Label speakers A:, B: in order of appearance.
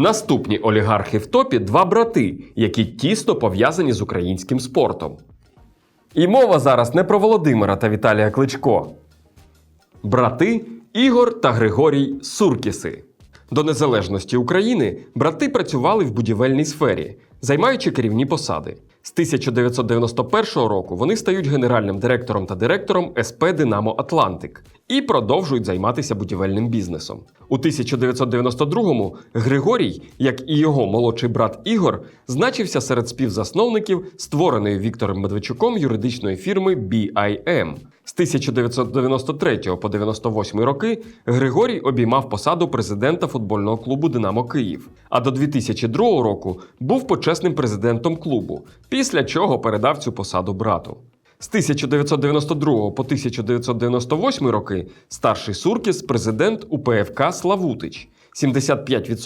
A: Наступні олігархи в топі два брати, які тісно пов'язані з українським спортом. І мова зараз не про Володимира та Віталія Кличко. Брати Ігор та Григорій Суркіси. До незалежності України брати працювали в будівельній сфері, займаючи керівні посади. З 1991 року вони стають генеральним директором та директором СП Динамо Атлантик і продовжують займатися будівельним бізнесом. У 1992-му Григорій, як і його молодший брат Ігор, значився серед співзасновників створеної Віктором Медведчуком юридичної фірми BIM. З 1993 по 98 роки Григорій обіймав посаду президента футбольного клубу Динамо Київ. А до 2002 року був почесним президентом клубу, після чого передав цю посаду брату. З 1992 по 1998 роки старший Суркіс президент УПФК Славутич. 75%